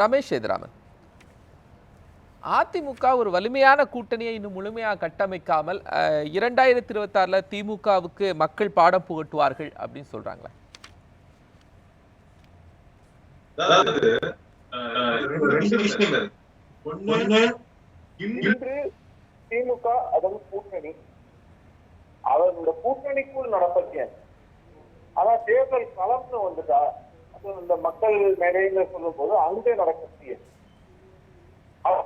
ரமேஷ் சேதுராமன் அதிமுக ஒரு வலிமையான கூட்டணியை இன்னும் முழுமையாக கட்டமைக்காமல் இரண்டாயிரத்தி இருபத்தாறுல திமுகவுக்கு மக்கள் பாடம் புகட்டுவார்கள் அப்படின்னு சொல்றாங்களே. அதாவது இன்று திமுக அதன் கூட்டணி. அவர்களோட கூட்டணிக்குள் நடப்பது என்ன? ஆனா தேர்தல் களம்னு வந்துட்டா இந்த மக்கள் மேடையில சொல்லும் போது அங்கே நடக்கக்கூடிய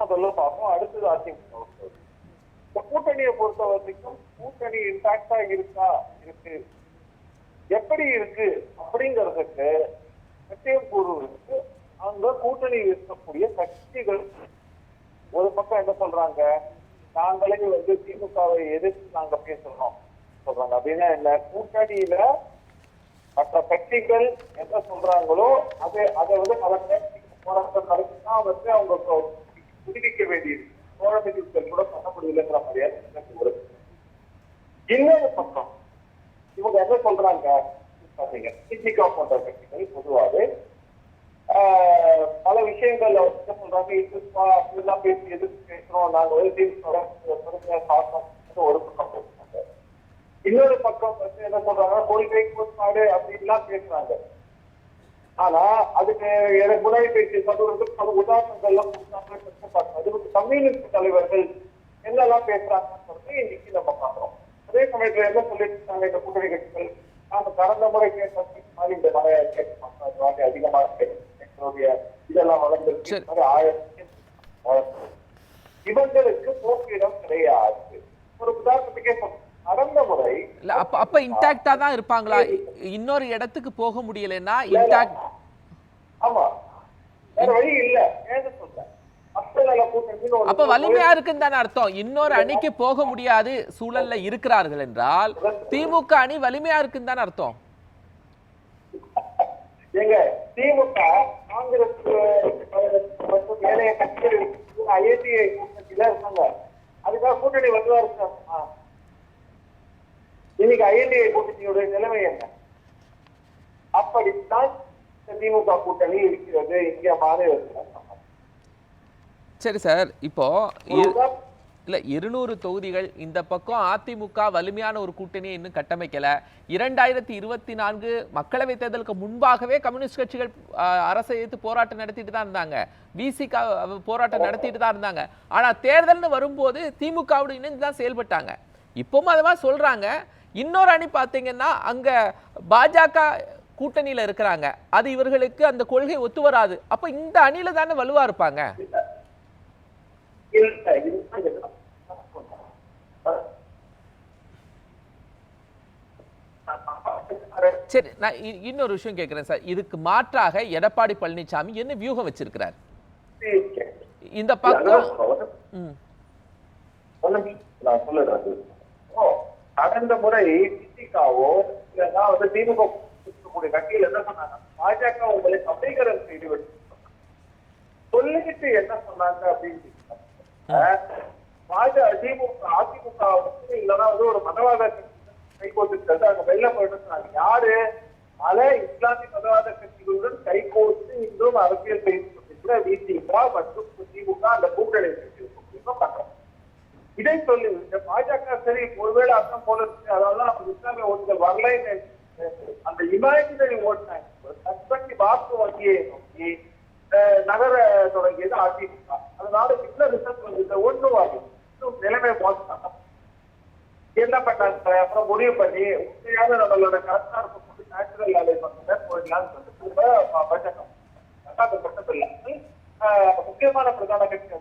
சொல்ல பார்ப்போம். அடுத்தது அதிமுக. இந்த கூட்டணியை பொறுத்த வரைக்கும் கூட்டணி இன்டாக்டா இருக்கா? இருக்கு. எப்படி இருக்கு? அப்படிங்கிறதுக்கு நிச்சயம் கூறுவதற்கு அங்க கூட்டணி இருக்கக்கூடிய கட்சிகள் ஒரு பக்கம் என்ன சொல்றாங்க? நாங்களே வந்து திமுகவை எதிர்த்து நாங்க பேசுறோம். சொல்றாங்க. அப்படின்னா என்ன? கூட்டணியில மற்ற கட்சிகள் என்ன சொல்றாங்களோ அதை அதை வந்து அவற்றை போராட்டம் தான் வந்து அவங்க விடுவிக்க வேண்டியது. தோழமைகள் கூட பண்ண முடியலங்கிற மாதிரியான ஒரு இன்னொரு பக்கம் இவங்க என்ன சொல்றாங்க? பாத்தீங்க திமுக போன்ற கட்சிகள் பொதுவாகவே பல விஷயங்கள் என்ன சொல்றாங்க? எதிர்ப்பா அப்படிலாம் பேசி எதிர்த்து பேசுறோம். நாங்க வந்து திமுக ஒரு பக்கம் இன்னொரு பக்கம் வந்து என்ன சொல்றாங்க கொள்கை கோட்பாடு அப்படின்லாம் பேசுறாங்க. ஆனா அதுக்கு எனக்கு முன்னாடி பேசிய சகோதரர்கள் பல உதாரணங்கள்லாம் கொடுத்தாங்க கஷ்டப்பாடு அது வந்து கம்யூனிஸ்ட் தலைவர்கள் என்னெல்லாம் பேசுறாங்கன்னு சொல்லிட்டு இன்னைக்கு நம்ம பாக்குறோம் அதே சமயத்துல என்ன சொல்லிட்டு இருக்காங்க இந்த கூட்டணி கட்சிகள்? நாம கடந்த முறை கேட்ட மாதிரி இந்த இந்த வாட்டி அதிகமா இருக்கு எங்களுடைய இதெல்லாம் மாதிரி ஆயிரத்தி வளர்ந்து இவங்களுக்கு போக்கிடம் கிடையாது. ஒரு உதாரணத்துக்கே சொல்றேன். கடந்த முறை இல்ல அப்ப அப்ப இன்டாக்டா தான் இருப்பாங்களா? இன்னொரு இடத்துக்கு போக முடியலைன்னா இன்டாக்ட் ஆமா. வேற வழி இல்ல. ஏன்னு சொல்றேன். அப்ப வலிமையா இருக்குன்னு தானே அர்த்தம்? இன்னொரு அணிக்கு போக முடியாது சூழல்ல இருக்கிறார்கள் என்றால் திமுக அணி வலிமையா இருக்குன்னு தானே அர்த்தம்? எங்க திமுக காங்கிரஸ் மற்றும் ஏனைய கட்சிகள் ஐஏடிஐ கூட்டணியில இருக்காங்க. அதுக்காக கூட்டணி வலுவா இருக்காங்க இன்னைக்கு ஐஎன்டிஐ கூட்டணியுடைய நிலைமை என்ன? அப்படித்தான் திமுக கூட்டணி இருக்கிறது. இங்க மாநிலத்தில் சரி சார் இப்போ இல்ல இருநூறு தொகுதிகள் இந்த பக்கம் அதிமுக வலிமையான ஒரு கூட்டணியை இன்னும் கட்டமைக்கல. இரண்டாயிரத்தி இருபத்தி நான்கு மக்களவை தேர்தலுக்கு முன்பாகவே கம்யூனிஸ்ட் கட்சிகள் அரசை எதிர்த்து போராட்டம் நடத்திட்டு தான் இருந்தாங்க. விசிக போராட்டம் நடத்திட்டு தான் இருந்தாங்க. ஆனா தேர்தல்னு வரும்போது திமுகவோடு இணைந்து தான் செயல்பட்டாங்க. இப்பவும் அதுவா சொல்றாங்க. இன்னொரு அணி பார்த்தீங்கன்னா அங்க பாஜக கூட்டணியில இருக்கிறாங்க. அது இவர்களுக்கு அந்த கொள்கை ஒத்து வராது. அப்ப இந்த அணியில தானே வலுவா இருப்பாங்க? சரி நான் இன்னொரு விஷயம் கேட்கிறேன் சார். இதுக்கு மாற்றாக எடப்பாடி பழனிசாமி என்ன வியூகம் வச்சிருக்கிறார்? இந்த பக்கம் கடந்த முறை திமுகவோ இல்லைன்னா வந்து திமுக இருக்கக்கூடிய கட்சியில் என்ன சொன்னாங்க? பாஜக உங்களை சமீகரம் செய்து விட்டு சொல்லிக்கிட்டு என்ன சொன்னாங்க அப்படின்னு பாஜக திமுக அதிமுக வந்து இல்லைன்னா வந்து ஒரு மதவாத கட்சி கைகோர்த்து அங்க வெளில போயிட்டு யாரு? பல இஸ்லாமிய மதவாத கட்சிகளுடன் கைகோர்த்து இன்றும் அரசியல் செய்து கொண்டிருக்கிற விசிக மற்றும் திமுக அந்த கூட்டணி பண்றோம் இதை சொல்லி இந்த பாஜக சரி ஒருவேளை அர்த்தம் போல இருக்கு. அதாவது நம்ம இஸ்லாமிய ஓட்டுகள் வரலைன்னு அந்த இமேஜினரி ஓட்டு கற்பனை வாக்கு வங்கியை நோக்கி நகர தொடங்கியது அதிமுக. அதனால என்ன ரிசல்ட் வந்து ஒன்று வாங்கி நிலைமை மோசம் என்ன பண்ணாங்க? அப்புறம் முடிவு பண்ணி உண்மையான நம்மளோட கரெக்டா இருக்கக்கூடிய நேச்சுரல் அலைன்மெண்ட் போயிடலாம்னு சொல்லிட்டு திரும்ப பாஜக அது மட்டும் இல்லாமல் ஆஹ், முக்கியமான பிரதான கட்சி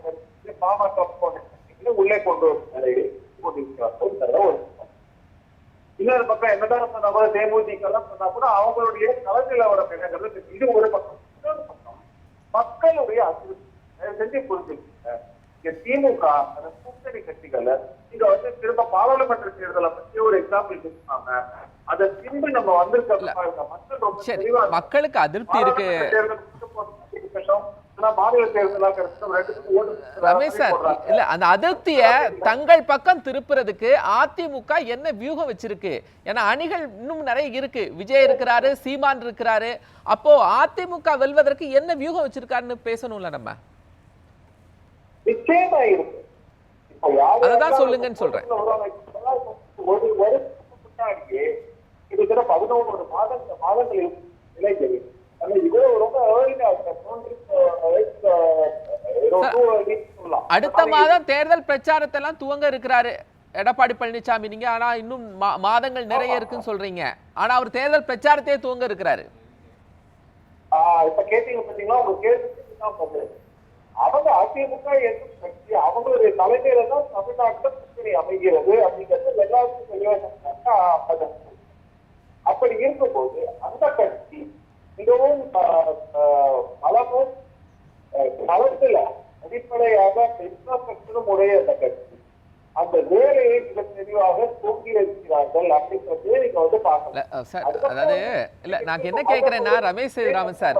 பாமக போனேன் உள்ளே கொண்டு வரும். நிலையை. இன்னொரு பக்கம் என்னதான் சொன்னா கூட தேமுதிக எல்லாம் சொன்னா கூட அவங்களுடைய களநிலவரம் என்னங்கிறது இது ஒரு பக்கம். இன்னொரு பக்கம் மக்களுடைய அதிருப்தி. செஞ்சு புரிஞ்சுக்கங்க. திமுக அந்த கூட்டணி கட்சிகளை இங்க வந்து திரும்ப பாராளுமன்ற தேர்தலை பத்தி ஒரு எக்ஸாம்பிள் கொடுத்தாங்க. அதை பின்பு நம்ம வந்திருக்க மக்கள் மக்களுக்கு அதிருப்தி இருக்கு. ரமேஷ் சார். இல்ல அந்த அதிருப்திய தங்கள் பக்கம் திருப்புறதுக்கு அதிமுக என்ன வியூகம் வச்சிருக்கு? ஏன்னா அணிகள் இன்னும் நிறைய இருக்கு. விஜய் இருக்கிறாரு சீமான் இருக்கிறாரு. அப்போ அதிமுக வெல்வதற்கு என்ன வியூகம் வச்சிருக்காருன்னு பேசணும்ல நம்ம? அததான் யாரெல்லாம் சொல்லுங்கன்னு சொல்றேன். கிட்டத்தட்ட பதினோரு மாதங்கள் மாதங்கள் இளைஞர் இது ரொம்ப அடுத்த மாதம் தேர்தல் பிரச்சாரத்தை எல்லாம் துவங்க இருக்கிறாரு எடப்பாடி பழனிசாமி நீங்க ஆனா இன்னும் மாதங்கள் நிறைய இருக்குன்னு சொல்றீங்க ஆனா அவர் தேர்தல் பிரச்சாரத்தையே துவங்க இருக்கிறாரு இப்ப கேட்டீங்க பாத்தீங்களா உங்க கேள்வி. அவங்க அதிமுக எதிர்ப்பு கட்சி அவங்களுடைய தலைமையில தான் தமிழ்நாட்டுல கூட்டணி அமைகிறது அப்படிங்கிறது எல்லாருக்கும் தெளிவா சொன்னாங்க. அது- அப்படி இருக்கும்போது அந்த கட்சி மிகவும் பலமும் களத்துல அடிப்படையாக இன்ஃப்ராஸ்ட்ரக்சரும் உடைய அந்த கட்சி அந்த வேலையை மிக தெளிவாக தூங்கி இருக்கிறார்கள் அப்படிங்கிறது நீங்க வந்து பார்க்கலாம் அதாவது இல்ல நான் என்ன கேட்கிறேன்னா ரமேஷ் ராமன் சார்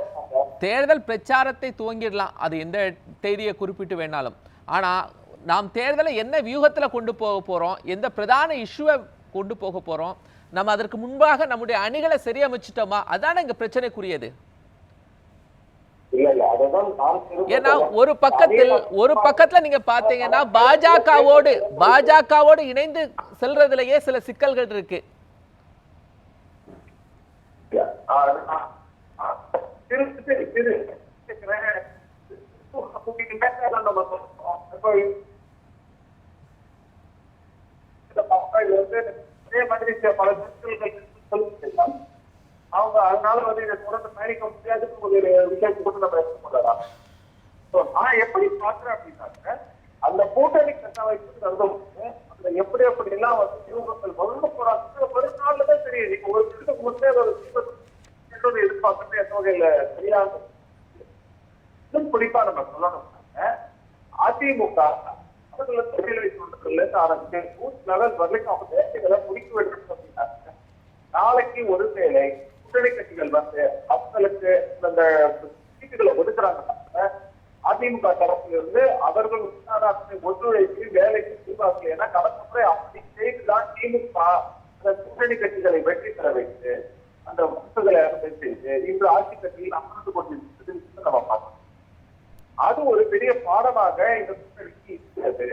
தேர்தல் பிரச்சாரத்தை துவங்கிடலாம். அது எந்த தேதியை குறிப்பிட்டு வேணாலும். ஆனா நாம் தேர்தலை என்ன வியூகத்துல கொண்டு போக போறோம் எந்த பிரதான இஷ்யூவை கொண்டு போக போறோம் நம்ம அதற்கு முன்பாக நம்முடைய அணிகளை சரியமைச்சிட்டோமா அதானே இங்க பிரச்சனைக்குரியது இல்ல இல்ல அததான் நான் திரும்ப ஏன்னா. ஒரு பக்கத்தில் ஒரு பக்கத்துல நீங்க பாத்தீங்கன்னா பாஜகவோடு பாஜகவோடு இணைந்து செல்றதுலயே சில சிக்கல்கள் இருக்கு மாதிரி பல சிக்கல்கள் அதனால வந்து இதை தொடர்ந்து பயணிக்க முடியாதுன்னு ஒரு விஷயத்தை கொண்டு நம்ம எடுத்துக்கொள்ளலாம் நான் எப்படி பாக்குறேன் அப்படின்னாக்க அந்த கூட்டணி கட்டமைப்பு நடந்தவங்க அதுல எப்படி எப்படி எல்லாம் வந்து யூகங்கள் வளர்ந்து போறாங்க ஒரு நாள்ல தான் தெரியும் நீங்க ஒரு வருஷத்துக்கு முன்னே ஒரு தீபம் எதிர்பார்க்கறது எந்த வகையில தெரியாது. இன்னும் குறிப்பா நம்ம சொல்லணும்னாக்க அதிமுக அவர்களை தொழிலை சொல்றதுல ஆரம்பிச்சு பூத் லெவல் வரைக்கும் அவங்க தேர்தலை முடிக்க வேண்டும் அப்படின்னாங்க நாளைக்கு ஒரு வேளை கூட்டணி கட்சிகள் வந்து அவங்களுக்கு அந்த சீட்டுகளை ஒதுக்குறாங்க. அதிமுக தரப்பிலிருந்து அவர்கள் உற்சாகத்தை ஒத்துழைப்பு வேலைக்கு தீர்வாக்கல ஏன்னா கடந்த முறை அப்படி செய்துதான் திமுக அந்த கூட்டணி கட்சிகளை வெற்றி பெற வைத்து அந்த வாக்குகளை அறுவடை செய்து இன்று ஆட்சி கட்சியில் அமர்ந்து கொண்டிருக்கிறது என்று நம்ம பார்க்கணும் அது ஒரு பெரிய பாடமாக இந்த கூட்டணிக்கு இருக்கிறது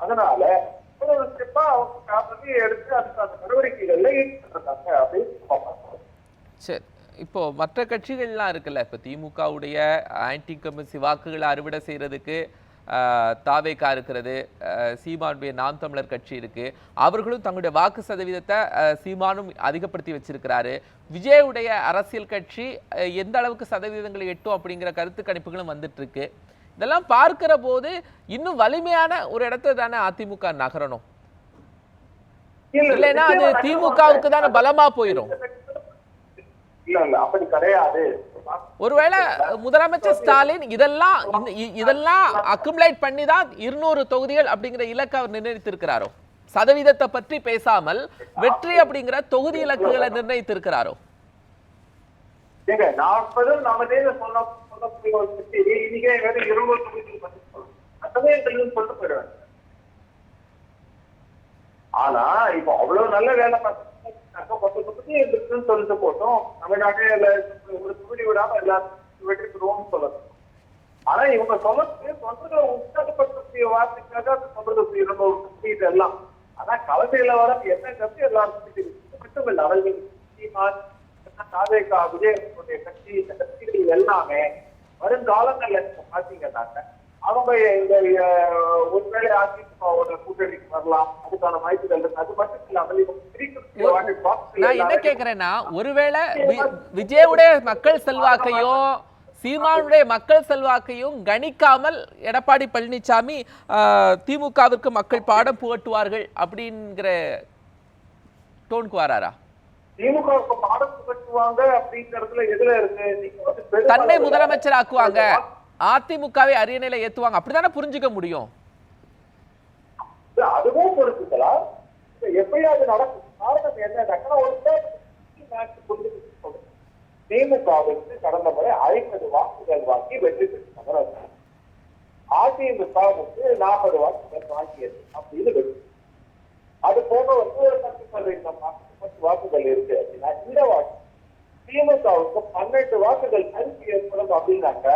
அதனால ஒரு ஒரு ஸ்டெப்பா அவங்க காப்பதி எடுத்து அதுக்கான நடவடிக்கைகள்ல ஈடுபட்டிருக்காங்க அப்படின்னு நம்ம பார்க்கணும் சரி இப்போ மற்ற கட்சிகள்லாம் இருக்குல்ல இப்போ திமுகவுடைய ஆன்டி கம்யூனிஸ்ட் வாக்குகளை அறுவடை செய்யறதுக்கு தாவேக்கா இருக்கிறது சீமானுடைய நாம் தமிழர் கட்சி இருக்கு. அவர்களும் தங்களுடைய வாக்கு சதவீதத்தை சீமானும் அதிகப்படுத்தி வச்சிருக்கிறாரு. விஜயுடைய அரசியல் கட்சி எந்த அளவுக்கு சதவீதங்களை எட்டும் அப்படிங்கிற கருத்து கணிப்புகளும் வந்துட்டு இருக்கு இதெல்லாம் பார்க்கிற போது இன்னும் வலிமையான ஒரு இடத்துல தானே அதிமுக நகரணும். இல்லைன்னா அது திமுகவுக்கு தானே பலமா போயிடும் அப்படி கிடையாது. ஒருவேளை முதலமைச்சர் ஸ்டாலின் இதெல்லாம் இதெல்லாம் அக்குமுலேட் பண்ணி தான் இருநூறு தொகுதிகள் அப்படிங்கிற இலக்கை அவர் நிர்ணயித்திருக்கிறாரோ? சதவீதத்தை பற்றி பேசாமல் வெற்றி அப்படிங்கிற தொகுதி இலக்குகளை நிர்ணயித்திருக்கிறாரோ? நாற்பது நாமதே சொன்ன இன்னைக்கே வெறும் இருநூறு தொகுதிகள் சொல்லிட்டு ஆனா இப்போ அவ்வளவு நல்ல வேலை பார்த்தாக்க பத்து இருக்குன்னு சொல்லிட்டு போட்டோம். தமிழ்நாட்டே ஒரு தொகுதி விடாம எல்லாத்தையும் வெற்றி சொல்லணும் ஆனா இவங்க சொல்றது சொல்றது உற்சாகப்படுத்தக்கூடிய வார்த்தைக்காக சொல்றது சொல்றது ஒரு குறியீடு எல்லாம் ஆனா கலவையில வர என்ன கருத்து எல்லாரும் மட்டும் இல்லை அவர்கள் தாவேகா விஜயனுடைய கட்சி இந்த கட்சிகள் எல்லாமே வருங்காலங்கள்ல பாத்தீங்கன்னாக்க அவங்க இந்த ஒருவேளை அதிமுகவோட கூட்டணிக்கு வரலாம் அதுக்கான வாய்ப்புகள் இருக்கு. அது மட்டும் இல்லாமல் இவங்க பிரிக்கக்கூடிய வாக்கு- வாக்குகள் நான் என்ன கேக்குறேன்னா ஒருவேளை வி- விஜயுடைய மக்கள் செல்வாக்கையும் சீமானுடைய மக்கள் செல்வாக்கையும் கணிக்காமல் எடப்பாடி பழனிசாமி திமுகவிற்கு மக்கள் பாடம் புகட்டுவார்கள் அப்படிங்கிற டோனுக்கு வராரா? திமுகவுக்கு பாடம் புகட்டுவாங்க அப்படிங்கறதுல எதுல இருக்கு? தன்னை முதலமைச்சர் ஆக்குவாங்க அதிமுகவை அரியணையில ஏத்துவாங்க. அப்படிதானே புரிஞ்சுக்க முடியும்? அதுவும் பொறுத்துக்கலாம் எப்பயாவது நடக்கும். காரணம் என்னன்னாக்கா ஒரு மேட்ச் கடந்த முறை ஐம்பது வாக்குகள் வாங்கி வெற்றி பெற்றாங்க வந்து நாற்பது வாக்குகள் வாங்கியது அப்படின்னு வெற்றி. அது போக வந்து பத்து சதவீதம் பத்து வாக்குகள் இருக்கு அப்படின்னா இந்த வாக்கு திமுகவுக்கு பன்னெண்டு வாக்குகள் கருத்து ஏற்படும் அப்படின்னாக்க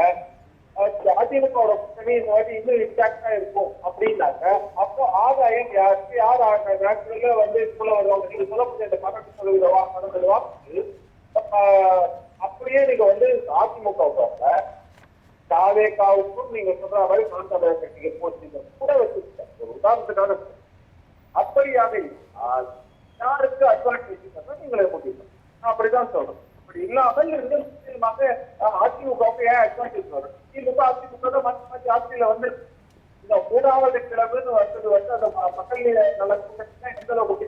அதிமுகவோட கூட்டணி இந்த வாட்டி இன்னும் இன்டாக்டா இருக்கும் அப்படின்னாக்க அப்போ ஆதாயம் யாருக்கு யார் நேரத்துல வந்து சொல்ல வருவாங்க நீங்க சொல்ல முடியாது இந்த பன்னெண்டு சதவீத பன்னெண்டு வாக்கு அப்படியே நீங்க வந்து அதிமுக தாவேகாவுக்கும் நீங்க சொல்ற மாதிரி நான் தமிழர் கட்சிக்கு போச்சு கூட வச்சிருக்கேன் ஒரு உதாரணத்துக்காக சொல்றேன். அப்படியாக இருந்தால் யாருக்கு அட்வான்டேஜ் நீங்களே முடியும் நான் அப்படிதான் சொல்றேன் அப்படி இல்லாமல் இருந்து நிச்சயமாக அதிமுகவுக்கு ஏன் அட்வான்டேஜ் வரும் திமுக அதிமுக மாற்றி மாற்றி ஆட்சியில வந்து இந்த மூணாவது கிழமைன்னு வந்தது வந்து அந்த மக்கள் நல்ல எந்த அளவுக்கு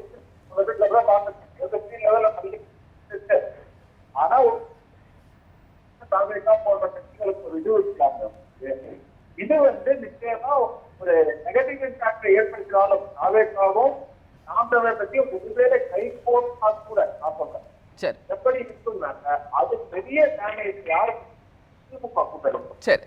கூட பார்த்துருக்கேன் லெவலில் ஆனா போன்ற கட்சிகளுக்கு ஒரு இது இருக்காங்க இது வந்து நிச்சயமா ஒரு நெகட்டிவ் இம்பாக்டை ஏற்படுத்தினாலும் தாவேகாவும் நாம் தமிழர் பத்தி ஒருவேளை கை போட்டா கூட நான் சொல்றேன் எப்படி இருக்கும்னாக்க அது பெரிய டேமேஜ் யாருக்கு சரி.